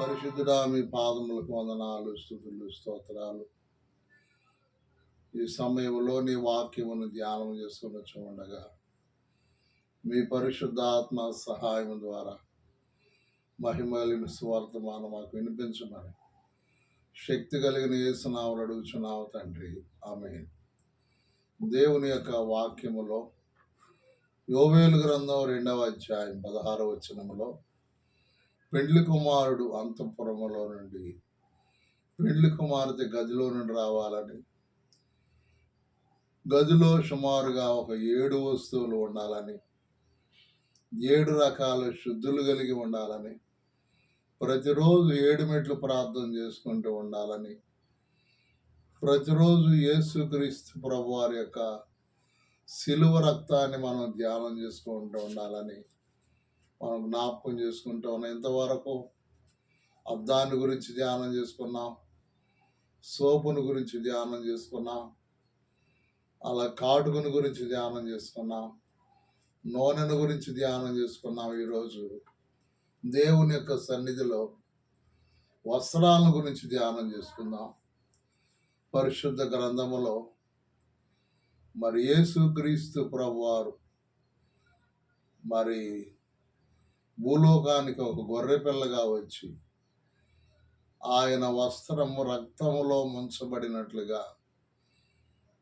పరిశుద్ధుడా మీ పాదములకు వందనాలు స్థుతులు స్తోత్రాలు. ఈ సమయంలో నీ వాక్యమును ధ్యానం చేసుకుని ఉండగా మీ పరిశుద్ధాత్మ సహాయం ద్వారా మహిమలి కలిగిన మాకు వినిపించమని శక్తి కలిగిన ఏసునావులు అడుగుచున్నావు తండ్రి. ఆమె దేవుని యొక్క వాక్యములో యోవేలు గ్రంథం రెండవ అధ్యాయం పదహారవ వచనములో పెండ్లి కుమారుడు అంతఃపురములో నుండి పెండ్లి కుమార్తె గదిలో నుండి రావాలని. గదిలో సుమారుగా ఒక ఏడు వస్తువులు ఉండాలని ఏడు రకాల శుద్ధులు కలిగి ఉండాలని ప్రతిరోజు ఏడు మెట్లు ప్రార్థన చేసుకుంటూ ఉండాలని ప్రతిరోజు యేసుక్రీస్తు ప్రభు వారి యొక్క శిలువ రక్తాన్ని మనం ధ్యానం చేసుకుంటూ ఉండాలని మనం జ్ఞాపకం చేసుకుంటూ. ఉన్నాం ఇంతవరకు అద్దాన్ని గురించి ధ్యానం చేసుకున్నాం సోపును గురించి ధ్యానం చేసుకున్నాం అలా కాటుకుని గురించి ధ్యానం చేసుకున్నాం నూనెను గురించి ధ్యానం చేసుకున్నాం ఈరోజు. దేవుని యొక్క సన్నిధిలో వస్త్రాలను గురించి ధ్యానం చేసుకుందాం. పరిశుద్ధ గ్రంథములో మరి యేసుక్రీస్తు ప్రభువారు మరి భూలోకానికి ఒక గొర్రె పిల్లగా వచ్చి ఆయన వస్త్రము రక్తములో ముంచబడినట్లుగా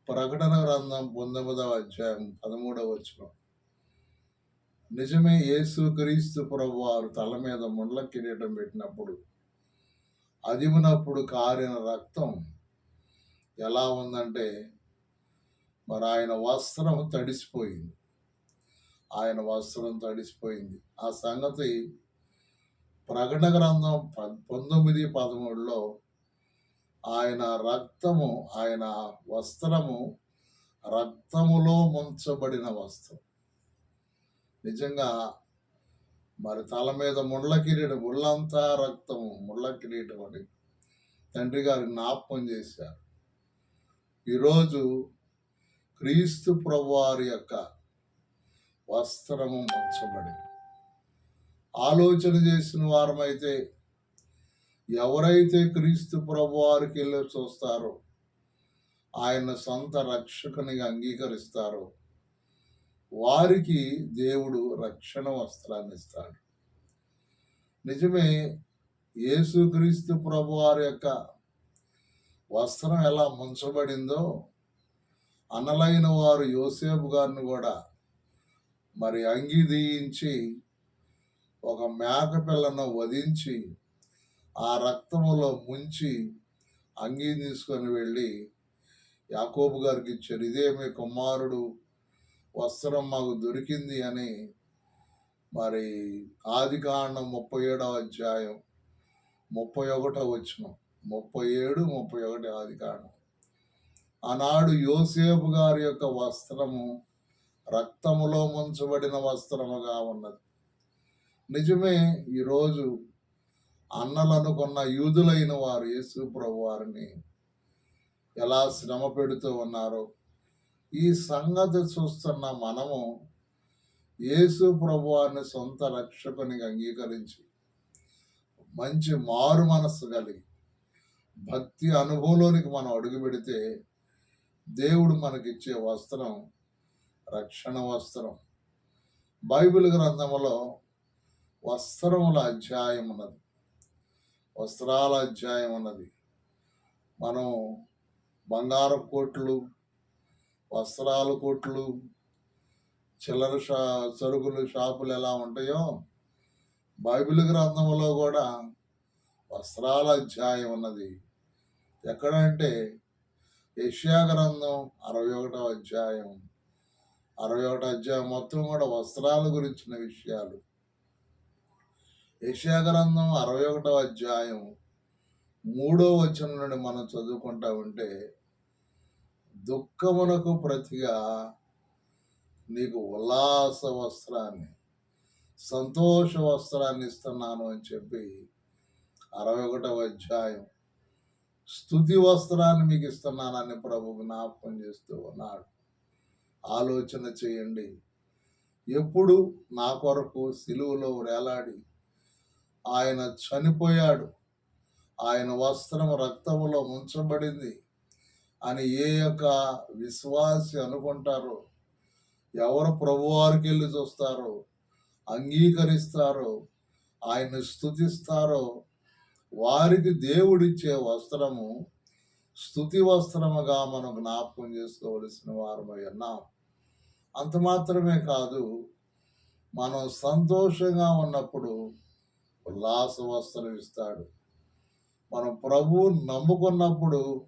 ప్రకటన గ్రంథం పంతొమ్మిదవ అధ్యాయం పదమూడవ వచ్చిన నిజమే యేసు క్రీస్తు ప్రభు వారు తల మీద ముండ్ల కిరీటం పెట్టినప్పుడు అదిమినప్పుడు కారిన రక్తం ఎలా ఉందంటే మరి ఆయన వస్త్రం తడిసిపోయింది. ఆయన వస్త్రం తడిసిపోయింది. ఆ సంగతి ప్రకటన గ్రంథం ప- పంతొమ్మిది పదమూడులో ఆయన రక్తము ఆయన వస్త్రము రక్తములో ముంచబడిన వస్త్రం. నిజంగా మరి తల మీద ముళ్ళ కిరీటం ముళ్ళంతా రక్తము ముళ్ళ కిరీటం అని తండ్రి గారు జ్ఞాపకం చేశారు. ఈరోజు క్రీస్తు ప్రభువారి యొక్క వస్త్రము ముంచబడి ఆలోచన చేసిన వారమైతే ఎవరైతే క్రీస్తు ప్రభువారికి వెళ్ళి చూస్తారో ఆయన సొంత రక్షకునిగా అంగీకరిస్తారో వారికి దేవుడు రక్షణ వస్త్రాన్ని ఇస్తాడు. నిజమే యేసుక్రీస్తు ప్రభు వారి యొక్క వస్త్రం ఎలా ముంచబడిందో అనలైన వారు యోసేపు గారిని కూడా మరి అంగి దీయించి ఒక మేక పిల్లను వధించి ఆ రక్తములో ముంచి అంగీ తీసుకొని వెళ్ళి యాకోబు గారికి ఇచ్చారు ఇదే మీ కుమారుడు వస్త్రం మాకు దొరికింది అని మరి ఆది కాండం ముప్పై ఏడవ అధ్యాయం ముప్పై ఒకటో వచ్చిన ముప్పై ఏడు ముప్పై ఒకటి ఆది కాండం. ఆనాడు యోసేపు గారి యొక్క వస్త్రము రక్తములో ముంచబడిన వస్త్రముగా ఉన్నది. నిజమే ఈరోజు అన్నలనుకున్న యూదులైన వారు యేసు ప్రభు వారిని ఎలా శ్రమ పెడుతూ ఉన్నారో ఈ సంగతి చూస్తున్న మనము యేసు ప్రభువారిని సొంత రక్షకునిగా అంగీకరించి మంచి మారు మనస్సు కలిగి భక్తి అనుభవంలోనికి మనం అడుగు పెడితే దేవుడు మనకిచ్చే వస్త్రం రక్షణ వస్త్రం. బైబిల్ గ్రంథంలో వస్త్రముల అధ్యాయం ఉన్నది. వస్త్రాల అధ్యాయం ఉన్నది. మనం బంగారు కోట్లు వస్త్రాల కొట్లు చిల్లర షా సరుకులు షాపులు ఎలా ఉంటాయో బైబిల్ గ్రంథంలో కూడా వస్త్రాల అధ్యాయం ఉన్నది. ఎక్కడంటే యష్యా గ్రంథం అరవై ఒకటో అధ్యాయం. అరవై ఒకటి అధ్యాయం మొత్తం కూడా వస్త్రాల గురించిన విషయాలు. యెషయా గ్రంథం అరవై ఒకటవ అధ్యాయం మూడో వచనం నుండి మనం చదువుకుంటా ఉంటే దుఃఖమునకు ప్రతిగా నీకు ఉల్లాస వస్త్రాన్ని సంతోష వస్త్రాన్ని ఇస్తున్నాను అని చెప్పి అరవై ఒకటవ అధ్యాయం స్థుతి వస్త్రాన్ని మీకు ఇస్తున్నానని ప్రభు జ్ఞాపకం చేస్తూ ఉన్నాడు. ఆలోచన చేయండి. ఎప్పుడు నా కొరకు సిలువలో వేలాడి ఆయన చనిపోయాడు. ఆయన వస్త్రం రక్తములో ముంచబడింది అని ఏ యొక్క విశ్వాసి అనుకుంటారో? ఎవరు ప్రభువారికి వెళ్ళి చూస్తారో? అంగీకరిస్తారో? ఆయన్ని స్థుతిస్తారో వారికి దేవుడిచ్చే వస్త్రము స్థుతి వస్త్రముగా మనం జ్ఞాపకం చేసుకోవలసిన వారమై ఉన్నాం. అంత మాత్రమే కాదు మనం సంతోషంగా ఉన్నప్పుడు ఉల్లాస వస్త్రం ఇస్తాడు. మనం ప్రభువు నమ్ముకున్నప్పుడు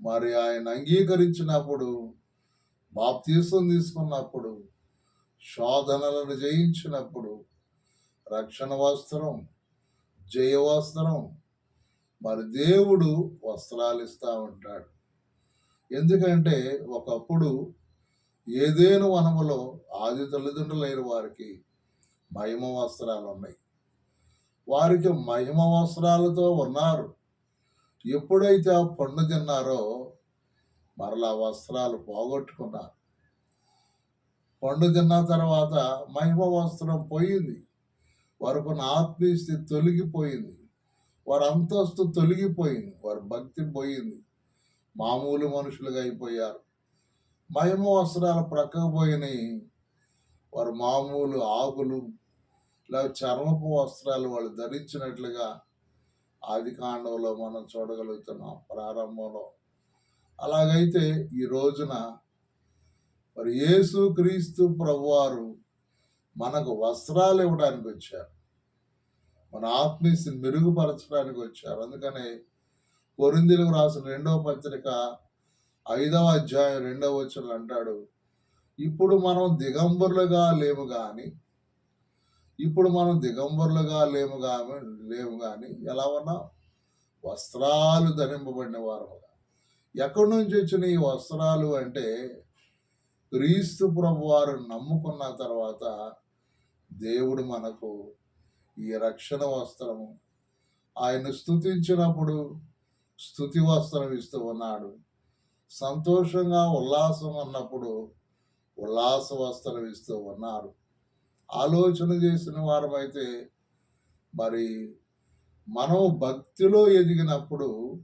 మరి ఆయన అంగీకరించినప్పుడు బాప్తీసం తీసుకున్నప్పుడు శోధనలను జయించినప్పుడు రక్షణ వస్త్రం జయ వస్త్రం మరి దేవుడు వస్త్రాలు ఇస్తూ ఉంటాడు. ఎందుకంటే ఒకప్పుడు ఏదేను వనములో ఆది తల్లిదండ్రులైన వారికి మహిమ వస్త్రాలు ఉన్నాయి. వారికి మహిమ వస్త్రాలతో ఉన్నారు. ఎప్పుడైతే ఆ పండు తిన్నారో మరలా వస్త్రాలు పోగొట్టుకున్నారు. పండు తిన్న తర్వాత మహిమ వస్త్రం పోయింది. వారికి ఆత్మీయ స్థితి తొలగిపోయింది. వారి అంతస్తు తొలగిపోయింది. వారి భక్తి పోయింది. మామూలు మనుషులుగా అయిపోయారు. మహిమ వస్త్రాలు ప్రక్కకు వారు మామూలు ఆకులు లేక చర్మపు వస్త్రాలు వాళ్ళు ధరించినట్లుగా ఆది కాండంలో మనం చూడగలుగుతున్నాం ప్రారంభంలో. అలాగైతే ఈ రోజున మరి యేసు క్రీస్తు ప్రభువారు మనకు వస్త్రాలు ఇవ్వడానికి వచ్చారు. మన ఆత్మీయని మెరుగుపరచడానికి వచ్చారు. అందుకనే కొరిందులకు రాసిన రెండవ పత్రిక ఐదవ అధ్యాయం రెండవ వచనం అంటాడు ఇప్పుడు మనం దిగంబరులుగా లేము కానీ ఇప్పుడు మనం దిగంబరులుగా లేము కానీ లేము కానీ ఎలా ఉన్నా? వస్త్రాలు ధరింపబడిన వారముగా. ఎక్కడి నుంచి వచ్చిన ఈ వస్త్రాలు అంటే క్రీస్తు ప్రభు వారు నమ్ముకున్న తర్వాత దేవుడు మనకు ఈ రక్షణ వస్త్రము ఆయన స్థుతించినప్పుడు స్థుతి వస్త్రం ఇస్తూ ఉన్నాడు. సంతోషంగా ఉల్లాసం అన్నప్పుడు ఉల్లాస వస్త్రం ఇస్తూ ఉన్నారు. ఆలోచన చేసిన వారమైతే మరి మనం భక్తిలో ఎదిగినప్పుడు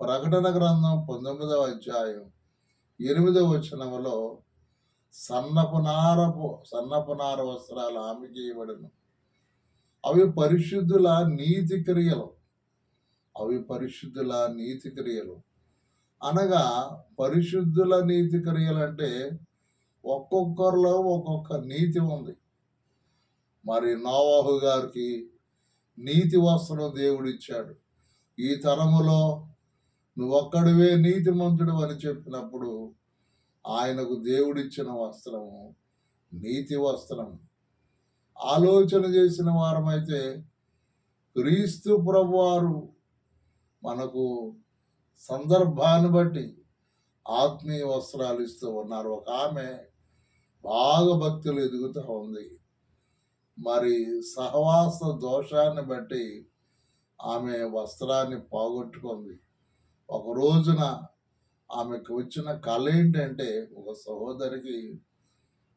ప్రకటన గ్రంథం పంతొమ్మిదవ అధ్యాయం ఎనిమిదవ వచనములో సన్నపునారపు సన్నపునార వస్త్రాలు ఆమెకి ఇవ్వడను అవి పరిశుద్ధుల నీతి క్రియలు. అవి పరిశుద్ధుల నీతి క్రియలు. అనగా పరిశుద్ధుల నీతి క్రియలంటే ఒక్కొక్కరిలో ఒక్కొక్క నీతి ఉంది. మరి నోవాహు గారికి నీతి వస్త్రం దేవుడిచ్చాడు ఈ తరములో నువ్వొక్కడివే నీతిమంతుడు అని చెప్పినప్పుడు ఆయనకు దేవుడిచ్చిన వస్త్రము నీతి వస్త్రం. ఆలోచన చేసిన వారమైతే క్రీస్తు ప్రభువారు మనకు సందర్భాన్ని బట్టి ఆత్మీయ వస్త్రాలు ఇస్తూ ఉన్నారు. ఒక ఆమె బాగా భక్తులు ఎదుగుతూ ఉంది. మరి సహవాస దోషాన్ని బట్టి ఆమె వస్త్రాన్ని పోగొట్టుకుంది. ఒక రోజున ఆమెకు వచ్చిన కళ ఏంటంటే ఒక సహోదరికి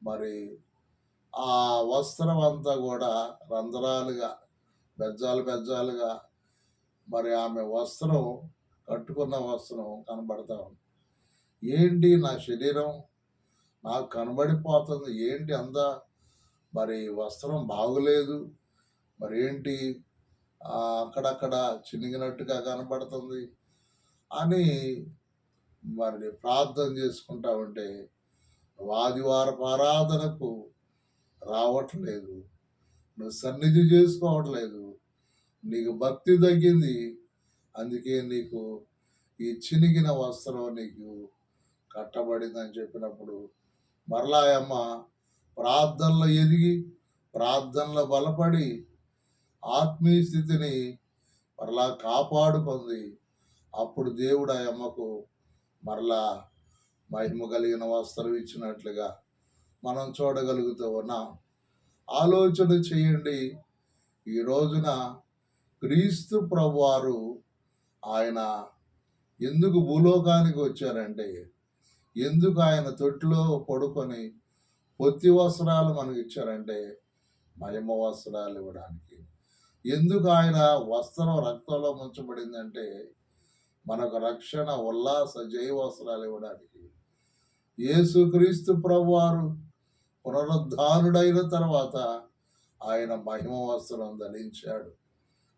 మరి ఆ వస్త్రం అంతా కూడా రంధ్రాలుగా బెజ్జాలు బెజ్జాలుగా మరి ఆమె వస్త్రం కట్టుకున్న వస్త్రం కనబడతా ఉంది. ఏంటి నా శరీరం? నాకు కనబడిపోతుంది. ఏంటి అందా మరి వస్త్రం బాగులేదు. మరి ఏంటి? అక్కడక్కడ చినిగినట్టుగా కనబడుతుంది అని మరి ప్రార్థన చేసుకుంటా ఉంటే నువ్వు ఆదివారపు ఆరాధనకు రావట్లేదు. నువ్వు సన్నిధి చేసుకోవట్లేదు. నీకు భక్తి తగ్గింది. అందుకే నీకు ఈ చినిగిన వస్త్రం నీకు కట్టబడిందని చెప్పినప్పుడు మరలా అమ్మ ప్రార్థనలో ఎదిగి ప్రార్థనలో బలపడి ఆత్మీయ స్థితిని మరలా కాపాడుకుంది అప్పుడు దేవుడు ఆ అమ్మకు మరలా మహిమ కలిగిన వస్త్రం ఇచ్చినట్లుగా మనం చూడగలుగుతూ ఉన్నాం ఆలోచన చేయండి. ఈ రోజున క్రీస్తు ప్రభువారు ఆయన ఎందుకు భూలోకానికి వచ్చారంటే ఎందుకు ఆయన తొట్టిలో పడుకొని పొత్తి వస్త్రాలు మనకి ఇచ్చారంటే మహిమ వస్త్రాలు ఇవ్వడానికి. ఎందుకు ఆయన వస్త్రం రక్తంలో ముంచబడిందంటే మనకు రక్షణ ఉల్లాస జయ వస్త్రాలు ఇవ్వడానికి. యేసుక్రీస్తు ప్రభువారు పునరుద్ధానుడైన తర్వాత ఆయన మహిమ వస్త్రం ధరించాడు.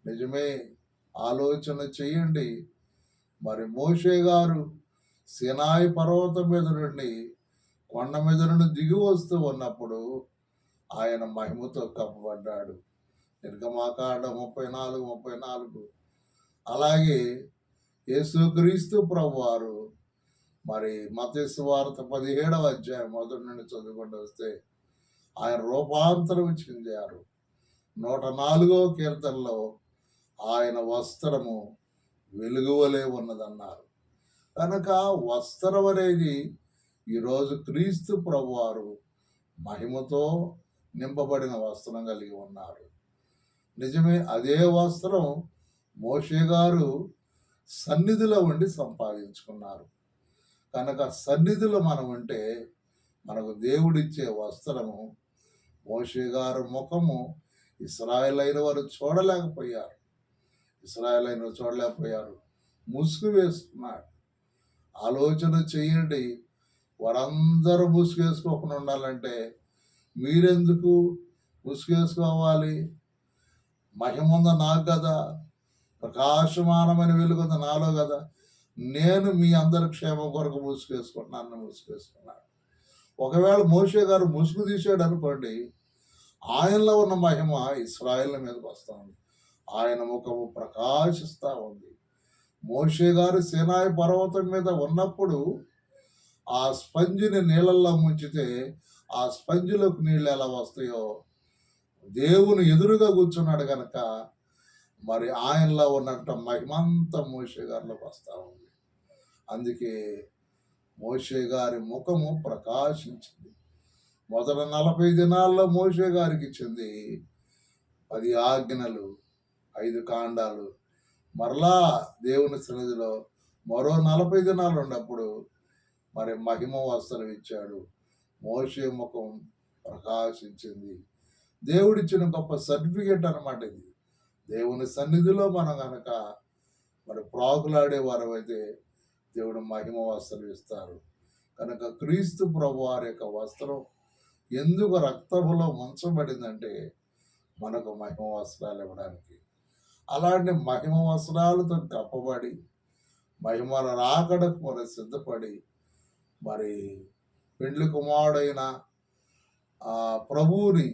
నిజమే ఆలోచన చేయండి. మరి మోషే గారు సినాయి పర్వతం మీద నుండి కొండ మీద నుండి దిగి వస్తూ ఉన్నప్పుడు ఆయన మహిమతో కప్పబడ్డాడు. నిర్గమాకాండ ముప్పై నాలుగు ముప్పై నాలుగు. అలాగే యేసుక్రీస్తు ప్రభువారు మరి మతేశ్వార్త పదిహేడవ అధ్యాయం మొదటి నుండి చదువుకుంటూ వస్తే ఆయన రూపాంతరం చెందారు. నూట నాలుగో కీర్తనలో ఆయన వస్త్రము వెలుగువలే ఉన్నదన్నారు. కనుక వస్త్రం అనేది ఈరోజు క్రీస్తు ప్రభువారు మహిమతో నింపబడిన వస్త్రం కలిగి ఉన్నారు. నిజమే అదే వస్త్రం మోషే గారు సన్నిధిలో ఉండి సంపాదించుకున్నారు. కనుక సన్నిధిలో మనం ఉంటే మనకు దేవుడిచ్చే వస్త్రము మోషే గారు ముఖము ఇస్రాయల్ అయిన వారు చూడలేకపోయారు. ఇస్రాయల్ అయిన చూడలేకపోయారు. ముసుగు వేసుకున్నాడు ఆలోచన చేయండి. వారందరూ ముసుగు వేసుకోకుండా ఉండాలంటే మీరెందుకు ముసుగు వేసుకోవాలి? మహిముంద నాకు కదా. ప్రకాశమానమైన వెలుగుంది నాలో కదా. నేను మీ అందరి క్షేమం కొరకు ముసుగేసుకుంటున్నాను ముసుగేసుకున్నాను ఒకవేళ మోషే గారు ముసుగు తీసాడు అనుకోండి ఆయనలో ఉన్న మహిమ ఇస్రాయిల్ మీదకి వస్తుంది. ఆయన ముఖము ప్రకాశిస్తూ ఉంది. మోషే గారు సేనాయి పర్వతం మీద ఉన్నప్పుడు ఆ స్పంజిని నీళ్ళల్లో ముంచితే ఆ స్పంజిలోకి నీళ్ళు ఎలా వస్తాయో దేవుని ఎదురుగా కూర్చున్నాడు కనుక మరి ఆయనలో ఉన్నట్టు మహిమంత మోషే గారిలోకి వస్తూ ఉంది. అందుకే మోషే గారి ముఖము ప్రకాశించింది. మొదట నలభై దినాల్లో మోషే గారికి ఇచ్చింది పది ఆజ్ఞలు ఐదు కాండాలు. మరలా దేవుని సన్నిధిలో మరో నలభై దినాలు ఉన్నప్పుడు మరి మహిమ వస్త్రం ఇచ్చాడు. మోసే ముఖం ప్రకాశించింది. దేవుడిచ్చిన గొప్ప సర్టిఫికేట్ అనమాట ఇది. దేవుని సన్నిధిలో మనం కనుక మరి ప్రాకులాడే వారమైతే దేవుడు మహిమ వస్త్రం ఇస్తారు. కనుక క్రీస్తు ప్రభు వారి యొక్క వస్త్రం ఎందుకు రక్తములో ముంచబడిందంటే మనకు మహిమ వస్త్రాలు ఇవ్వడానికి. అలాంటి మహిమ వస్త్రాలతో కప్పబడి మహిమల రాకడకు మరి సిద్ధపడి మరి పెండ్లి కుమారుడైన ఆ ప్రభువుని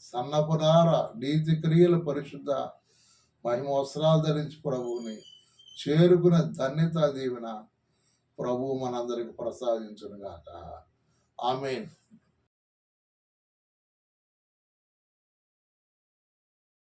సన్నపునార నీతి క్రియల పరిశుద్ధ మహిమ వస్త్రాలు ధరించి ప్రభువుని చేరుకునే ధన్యత దీవెన ప్రభువు మనందరికి ప్రసాదించునుగాక. ఆమెన్.